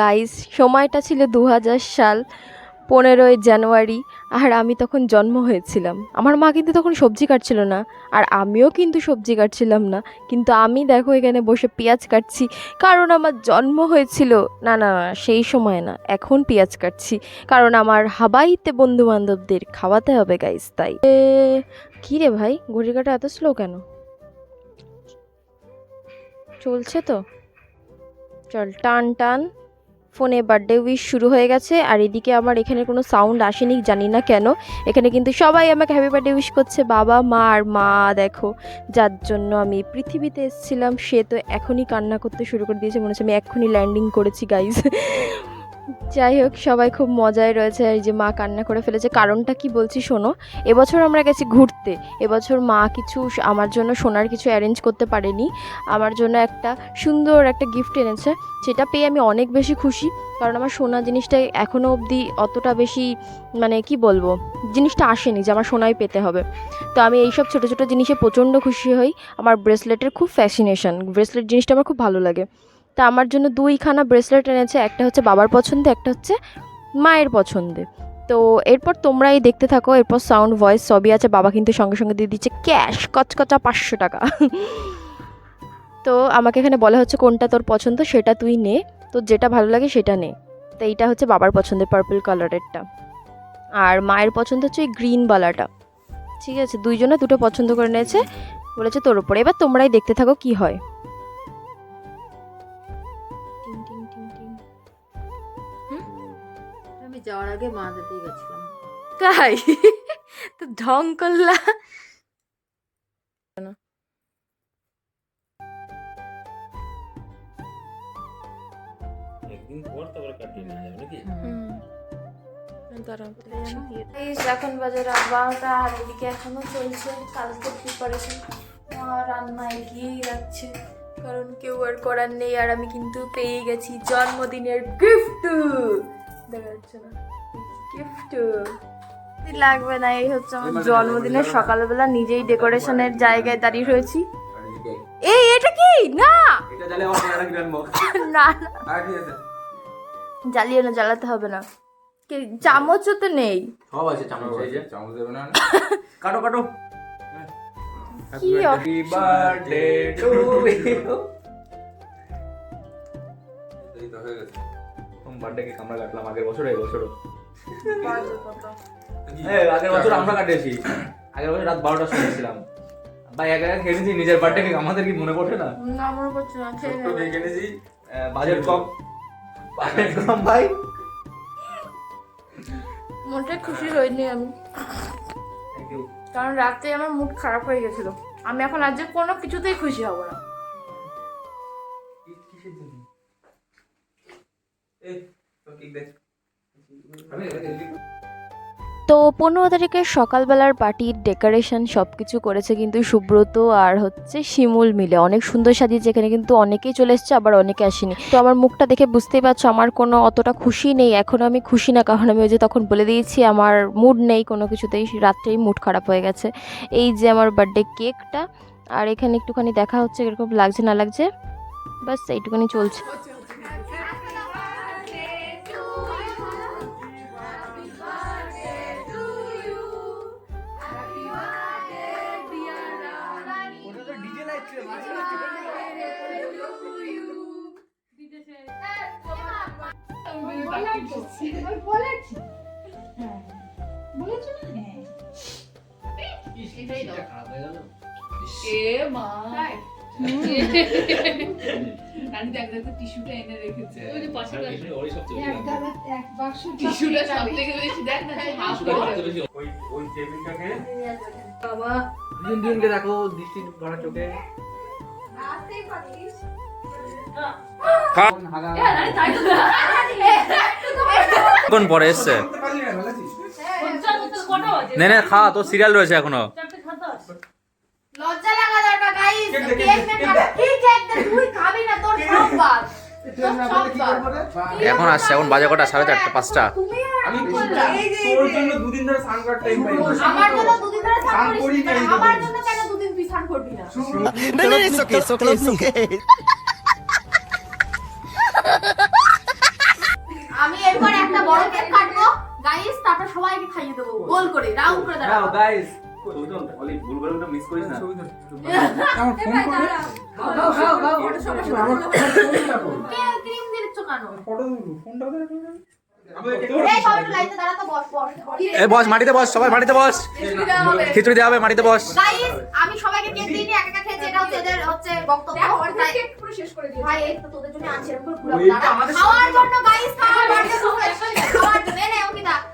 Guys সময়টা ছিল দু হাজার সাল, পনেরোই জানুয়ারি, আর আমি তখন জন্ম হয়েছিলাম। আমার মা কিন্তু তখন সবজি কাটছিল না, আর আমিও কিন্তু সবজি কাটছিলাম না। কিন্তু আমি দেখো এখানে বসে পেঁয়াজ কাটছি, কারণ আমার জন্ম হয়েছিল, না না, সেই সময় না, এখন পেঁয়াজ কাটছি। কারণ আমার হাবাইতে বন্ধু বান্ধবদের খাওয়াতে হবে গাইস তাই। কী রে ভাই ঘড়ি কাটা এত স্লো কেন? চলছে তো? চল, টান টান। ফোনে বার্থডে উইশ শুরু হয়ে গেছে, আর এদিকে আমার এখানে কোনো সাউন্ড আসেনি, জানি না কেন। এখানে কিন্তু সবাই আমাকে হ্যাপি বার্থডে উইশ করছে, বাবা, মা আর মা, দেখো। যার জন্য আমি পৃথিবীতে এসেছিলাম, সে তো এখনই কান্না করতে শুরু করে দিয়েছে, মনে হচ্ছে আমি এখনই ল্যান্ডিং করেছি গাইজ যাই হোক, সবাই খুব মজায় রয়েছে এই যে মা কান্না করে ফেলেছে। কারণটা কি বলছি শোনো, এবছর আমরা গেছি ঘুরতে। এবছর মা কিছু আমার জন্য সোনার কিছু অ্যারেঞ্জ করতে পারেনি। আমার জন্য একটা সুন্দর একটা গিফট এনেছে, সেটা পেয়ে আমি অনেক বেশি খুশি। কারণ আমার সোনা জিনিসটা এখনও অবধি অতটা বেশি মানে কি বলব, জিনিসটা আসেনি যে আমার সোনাই পেতে হবে। তো আমি এইসব ছোটো ছোটো জিনিসে প্রচণ্ড খুশি হই। আমার ব্রেসলেটের খুব ফ্যাসিনেশন ব্রেসলেট জিনিসটা আমার খুব ভালো লাগে। তা আমার জন্য দুইখানা ব্রেসলেট এনেছে, একটা হচ্ছে বাবার পছন্দে, একটা হচ্ছে মায়ের পছন্দে। তো এরপর তোমরাই দেখতে থাকো, এরপর সাউন্ড ভয়েস সবই আছে, বাবা কিন্তু সঙ্গে সঙ্গে দিয়ে দিচ্ছে ক্যাশ কচকচা পাঁচশো টাকা। তো আমাকে এখানে বলা হচ্ছে কোনটা তোর পছন্দ, সেটা তুই নে, তোর যেটা ভালো লাগে সেটা নে। তো এইটা হচ্ছে বাবার পছন্দের পার্পল কালারেরটা আর মায়ের পছন্দ হচ্ছে ওই গ্রিনওয়ালাটা ঠিক আছে, দুইজনে দুটো পছন্দ করে নিয়েছে, বলেছে তোর উপরে। এবার তোমরাই দেখতে থাকো কি হয়। যাওয়ার আগে মা দিতেই গেছিলাম। তাই? তো ঢং করলা। একদিন পর তারপরে কাটিয়ে নিয়ে যাবে নাকি? এখন বাজে রাত বারোটা আর এদিকে এখনও চলছে কালকে প্রিপারেশন রান্না এগিয়েই যাচ্ছে কারণ কেউ আর করার নেই আর আমি কিন্তু পেয়ে গেছি জন্মদিনের গিফট দেখা যাচ্ছে না গিফট লাগবে না এই হচ্ছে আমার জন্মদিনের সকালবেলা নিজেই ডেকোরেশনের জায়গায় দাঁড়িয়ে রয়েছি। এই এটা কি? না। না জ্বালিয়ে না জ্বালাতে হবে না। কি চামচও তো নেই। সব আছে চামচ এই যে। চামচ দেবে না। কাটো কাটো। কি হ্যাপি বার্থডে টু ইউ এই তো হয়ে গেছে প্রথম বার্থডে কেক আমরা কাটলাম আগের বছর এই বছরও। এই আগের বছর আমরা কাটিয়েছি। আগের বছর রাত বারোটার সময় ছিলাম ভাই একা একা খেয়েছি নিজের বার্থডে কেক আমাদের কি মনে পড়ে না? না মনে বাজেট কম। বাজেট কম ভাই। মোটে খুশি হইনি আমি। কারণ রাতে আমার মুড খারাপ হয়ে গেছিল। আমি এখন আজ যে কোনো কিছুতেই খুশি হব না। এই তো পনেরো তারিখের সকালবেলার পার্টির ডেকোরেশন সব কিছু করেছে কিন্তু সুব্রত আর হচ্ছে শিমুল মিলে। অনেক সুন্দর সাজিয়েছে এখানে কিন্তু অনেকেই চলে এসছে আবার অনেকে আসেনি। তো আমার মুখটা দেখে বুঝতেই পারছ আমার কোনো অতটা খুশি নেই এখনও আমি খুশি না কারণ আমি ওই যে তখন বলে দিয়েছি আমার মুড নেই কোনো কিছুতেই রাত্রেই মুড খারাপ হয়ে গেছে। এই যে আমার বার্থডে কেকটা আর এখানে একটুখানি দেখা হচ্ছে এরকম লাগছে না লাগছে বাস এইটুখানি চলছে। এ মা। রানী দেখ দেখ টিস্যুটা এনে রেখেছে। ওই যে পাশে টিস্যুটা সব থেকে বেশি দেখ না ওই ওই টেবিলটাকে বাবা। দুজন দুজনকে দেখো দৃষ্টি ভরা চোখে। কোন পরে এসছে? না নে নে খা তোর সিরিয়াল রয়েছে এখনও। লজ্জা লাগা দরকার গাইস কেক মে খাবে কি কেক তুই খাবি না তোর সব এখন আসছে এখন বাজে কটা সাড়ে চারটে পাঁচটা। তুমি আর সবাইকে খাইয়ে দেবো গোল করে রাউন্ড করে দাঁড়াও। গাইস বস মাটিতে বস সবাই মাটিতে বস। খিচুড়ি দেওয়া হবে মাটিতে বস। আমি সবাইকে খাওয়ার জন্য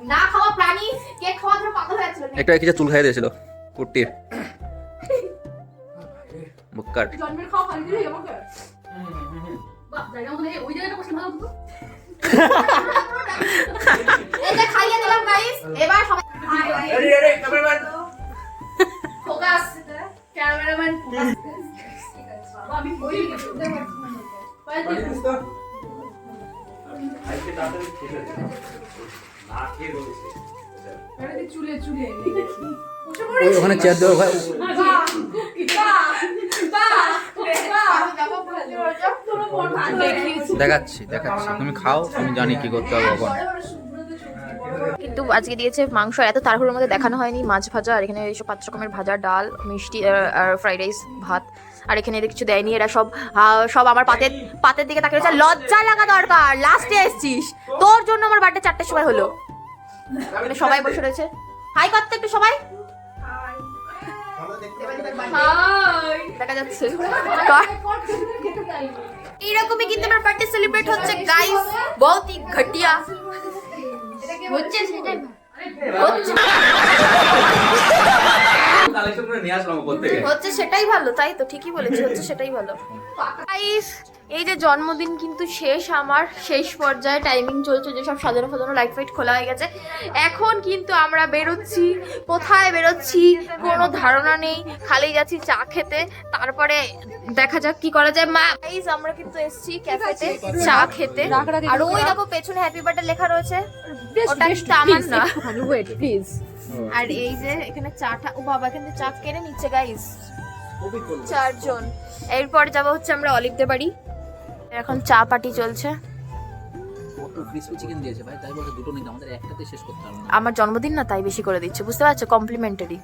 কি কি না খাওয়া প্রাণী কেক খাওয়ার জন্য পাগল হয়ে যাচ্ছিল একটা কিছু চুল খাইয়ে দিয়েছিল কুর্তির বুক্কার জন্মের খাওয়া খালি দিলি আমাকে? জায়গা মধ্যে ওই জায়গাটা বসে ভালো হতো। এই যে খাইয়ে দিলাম গাইস এবার সবাই ready ready cameraman focus. Cameraman বাবা আমি বই লিখতে পারছি না। পারিস তো? আজকে তাড়াতাড়ি ঠিক ওখানে চেয়ার ভাই দেখাচ্ছি দেখাচ্ছি। তুমি খাও, আমি জানি কি করতে হবে কিন্তু আজকে দিয়েছে মাংস, এত তাড়াহুড়োর মধ্যে দেখানো হয়নি। মাছ ভাজা, আর এখানে এইসব পাঁচ রকমের ভাজা, ডাল, মিষ্টি আর ফ্রাইড রাইস, ভাত। আর এখানে এদের কিছু দেয়নি এরা সব সব আমার পাতের পাতের দিকে তাকিয়ে রয়েছে। লজ্জা লাগা দরকার লাস্টে এসছিস। তোর জন্য আমার বার্থডে চারটের সময় হলো। সবাই বসে রয়েছে। হাই করতে একটু সবাই। দেখা যাচ্ছে। এইরকমই কিন্তু আমার বার্থডে সেলিব্রেট হচ্ছে গাইস বহুত হি ঘটিয়া। হচ্ছে সেটাই। হচ্ছে। কালেকশন করে নিয়ে আসলাম থেকে। হচ্ছে সেটাই ভালো তাই তো ঠিকই বলেছি হচ্ছে সেটাই ভালো। গাইস এই যে জন্মদিন কিন্তু শেষ আমার শেষ পর্যায়ে টাইমিং চলছে যেসব সাজানো ফাজানো লাইট ফাইট খোলা হয়ে গেছে। এখন কিন্তু আমরা বেরোচ্ছি কোথায় বেরোচ্ছি কোনো ধারণা নেই খালি যাচ্ছি চা খেতে। তারপরে দেখা যাক কি করা যায়। মা গাইস আমরা কিন্তু এসেছি ক্যাফেতে চা খেতে। আর ওই দেখো পেছনে হ্যাপি বার্থডে লেখা রয়েছে। ওটা কিন্তু আমার না। প্লিজ আর এই যে এখানে চাটা ও বাবা কিন্তু চা কেনে নিচ্ছে গাইস চারজন। এরপর যাব হচ্ছে আমরা অলিভদের বাড়ি। এখন চা পার্টি চলছে। কত চিকেন দিয়েছে ভাই তাই বলতে দুটো নিতে আমাদের একটাতে শেষ করতে হবে আমার জন্মদিন না তাই বেশি করে দিচ্ছে বুঝতে পারছ? কমপ্লিমেন্টারি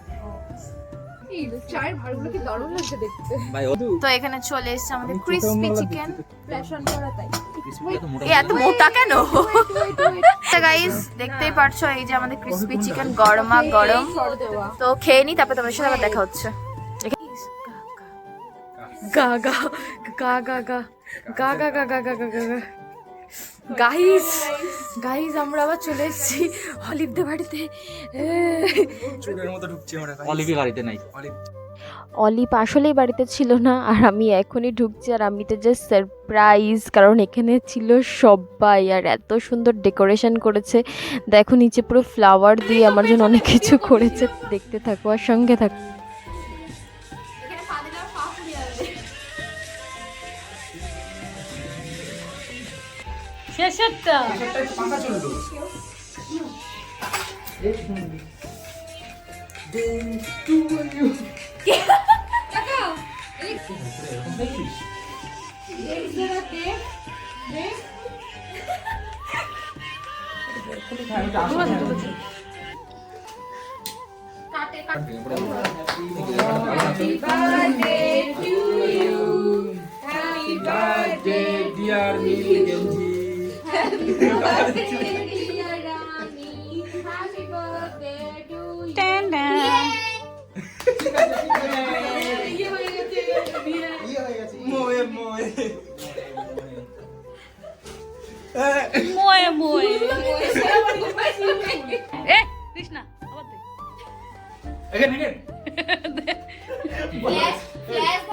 এই চায়ের ভাড়গুলো কি দারুণ লাগছে দেখতে তো এখানে চলে এসেছে আমাদের ক্রিসপি চিকেন ফ্যাশন করা তাই এত মোটা এ এত মোটা কেন গাইস দেখতেই পারছ এই যে আমাদের ক্রিসপি চিকেন গরমা গরম তো খেয়ে নি তারপরে তোমাদের সাথে আবার দেখা হচ্ছে গা গা গা গা গা গা গা গা গা গা গা গা গা গাইস গাইস আমরা আবার চলে এসেছি অলিভদের বাড়িতে। অলিভি গাড়িতে নাই। অলিভ। আসলেই বাড়িতে ছিল না আর আমি এখনই ঢুকছি আর আমি তো জাস্ট সারপ্রাইজ কারণ এখানে ছিল সবাই আর এত সুন্দর ডেকোরেশন করেছে। দেখো নিচে পুরো ফ্লাওয়ার দিয়ে আমার জন্য অনেক কিছু করেছে। দেখতে থাকো আর সঙ্গে থাকো। শেষেরটা শেষেরটা একটু পাকা চলে দেবো Happy birthday to you. Happy birthday, dear Millie মোয়ে মোয়ে এ কৃষ্ণা আবার দে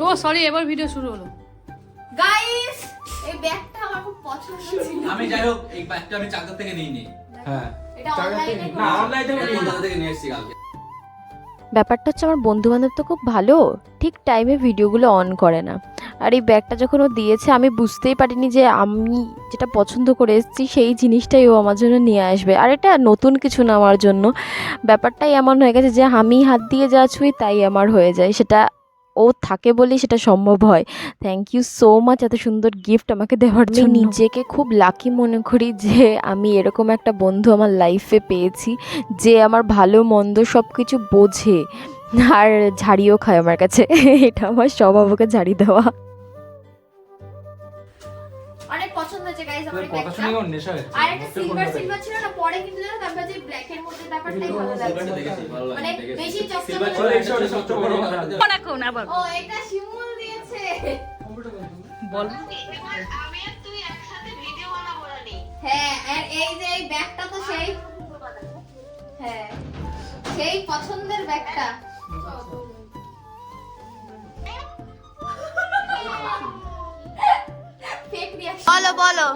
ও সরি এবার ভিডিও শুরু হলো। গাইস এই পছন্দ ছিল আমি যাই হোক এই ব্যাগটা আমি চাকদা থেকে নিয়ে নিই। হ্যাঁ এটা অনলাইনে না অনলাইন থেকে কলকাতা থেকে নিয়ে এসেছি কালকে। ব্যাপারটা হচ্ছে আমার বন্ধু বান্ধব তো খুব ভালো ঠিক টাইমে ভিডিওগুলো অন করে না। আর এই ব্যাগটা যখন ও দিয়েছে আমি বুঝতেই পারিনি যে আমি যেটা পছন্দ করে এসেছি সেই জিনিসটাই ও আমার জন্য নিয়ে আসবে। আর এটা নতুন কিছু না আমার জন্য। ব্যাপারটাই এমন হয়ে গেছে যে আমি হাত দিয়ে যা ছুঁই তাই আমার হয়ে যায়। সেটা ও থাকে বলেই সেটা সম্ভব হয়। থ্যাংক ইউ সো মাচ এত সুন্দর গিফট আমাকে দেওয়ার জন্য। নিজেকে খুব লাকি মনে করি যে আমি এরকম একটা বন্ধু আমার লাইফে পেয়েছি যে আমার ভালো মন্দ সব কিছু বোঝে। আর ঝাড়িও খায় আমার কাছে। এটা আমার স্বভাবকে ঝাড়ি দেওয়া। পছন্দ গাইস আমার কথা শুনে আমার নেশা হয়েছে আর একটা সিলভার সিলভার ছিল না পরে কিন্তু জানো তারপর যে ব্ল্যাক এর মধ্যে ব্যাপারটাই ভালো লাগছে। মানে বেশি চকচকে সিলভার করে ছিল একটা সবচেয়ে বড় কথা। ও এটা শিমুল দিয়েছে। আমি আর তুই একসাথে ভিডিও বানাবো রানি হ্যাঁ আর এই যে এই ব্যাগটা তো সেই হ্যাঁ সেই পছন্দের ব্যাগটা। বলো বলো।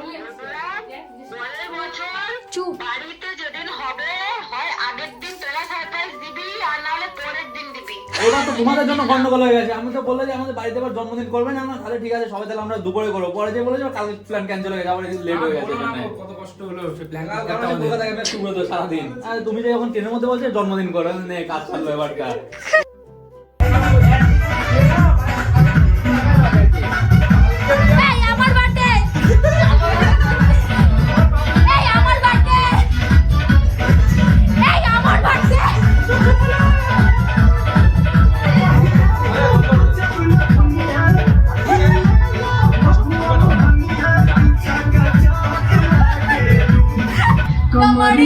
চুপ। বাড়িতে যেদিন হবে হয় আগের দিন তোরা সারপ্রাইজ দিবি আর নাহলে পরের দিন দিবি। ওটা তো তোমাদের জন্য গন্ডগোল হয়ে গেছে। আমি তো বললে যে আমাদের বাড়িতে আবার জন্মদিন করবে না আমরা তাহলে ঠিক আছে সবাই তাহলে আমরা দুপুরে করব। পরে যে বলেছে কালকে প্ল্যান ক্যান্সেল হয়ে গেছে আবার লেট হয়ে গেছে কত কষ্ট হলো সে প্ল্যান কলকাতা গেলে সারাদিন। আর তুমি যে যখন ট্রেনের মধ্যে বলছো জন্মদিন করো নে কাজ চাললো এবার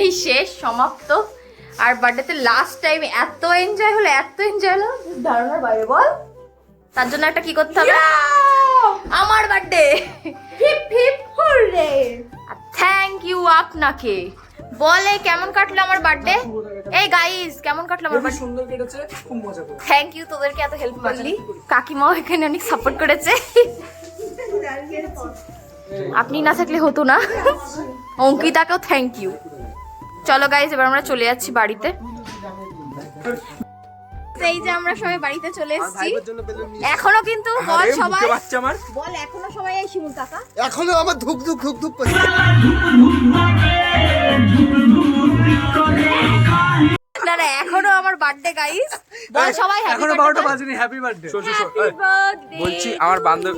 এখানেই শেষ সমাপ্ত। আর বার্থডেতে লাস্ট টাইম এত এনজয় হলো এত এনজয় হলো। ধারণার বাইরে বল। তার জন্য একটা কি করতে হবে? আমার birthday hip hip hurray thank you আপনাকে। বলে কেমন কাটলো আমার বার্থডে এই গাইস কেমন কাটলো আমার বার্থডে সুন্দর কেটেছে খুব মজা করে থ্যাংক ইউ তোদেরকে এত হেল্প করলি। কাকিমাও এখানে অনেক সাপোর্ট করেছে। আপনি না থাকলে হতো না। অঙ্কিতাকেও থ্যাংক ইউ চলো গাইজ এবার আমরা চলে যাচ্ছি বাড়িতে। এই যে আমরা সবাই বাড়িতে চলে এসেছি। এখনও কিন্তু বল সবাই বল এখনও সবাই এই শিমুল কাকা? এখনও আমার ধুক ধুক ধুক ধুক করছে না না এখনও আমার বার্থডে গাইস বল সবাই হ্যাপি এখনও বারোটা বাজেনি হ্যাপি বার্থডে বলছি আমার বান্ধব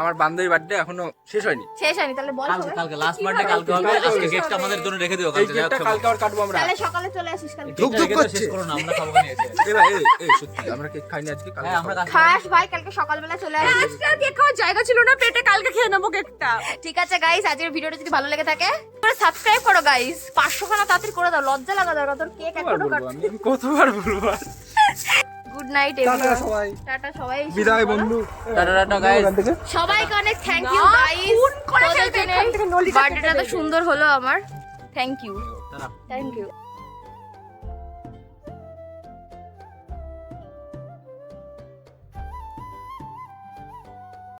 আমার বান্ধবীর বার্থডে এখনও শেষ হয়নি। শেষ হয়নি তাহলে বল কালকে কালকে লাস্ট বার্থডে কালকে হবে। আজকে কেকটা আমাদের জন্য রেখে দিও কালকে খাব। কালকে আর কাটবো আমরা। তাহলে সকালে চলে আসিস কালকে। ধুক ধুক করছে। শেষ করো না আমরা খাব কেন এসে? এই ভাই এই এই সত্যি আমরা কেক খাইনি আজকে কালকে হ্যাঁ আমরা খাস ভাই কালকে সকালবেলা চলে আসিস। আজকে আর কেক খাওয়ার জায়গা ছিল না পেটে কালকে খেয়ে নেব কেকটা। ঠিক আছে গাইস আজকের ভিডিওটা যদি ভালো লেগে থাকে তোমরা সাবস্ক্রাইব করো গাইস 500 খানা তাড়াতাড়ি করে দাও লজ্জা লাগা দরকার তোর কেক এখনও বলব আমি? আমি? কতবার বলব? গুড নাইট টাটা সবাই। টাটা সবাই বিদায় বন্ধু। টাটা টাটা গাইস সবাইকে অনেক থ্যাংক ইউ গাইস বার্থডেটা তো সুন্দর হলো আমার। Thank you thank you